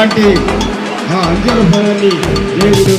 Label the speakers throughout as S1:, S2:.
S1: అలాంటి ఆ అంజన ఫలాన్ని దేవుడు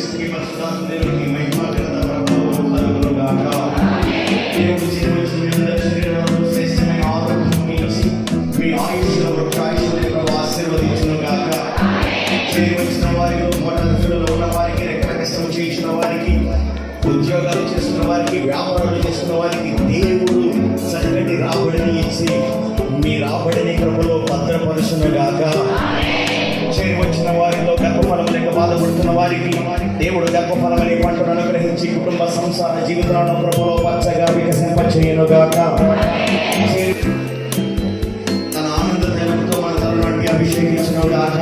S1: es que bastante lo que me బాధపడుతున్న వారికి దేవుడు గొప్ప ఫలమని పంటను అనుగ్రహించి కుటుంబ సంసార జీవితాలను ప్రభులో పచ్చగా వికసింపచేయనుగాక. తన ఆనంద దైవంతో మన తరుణాన్ని అభిషేకించిన గాక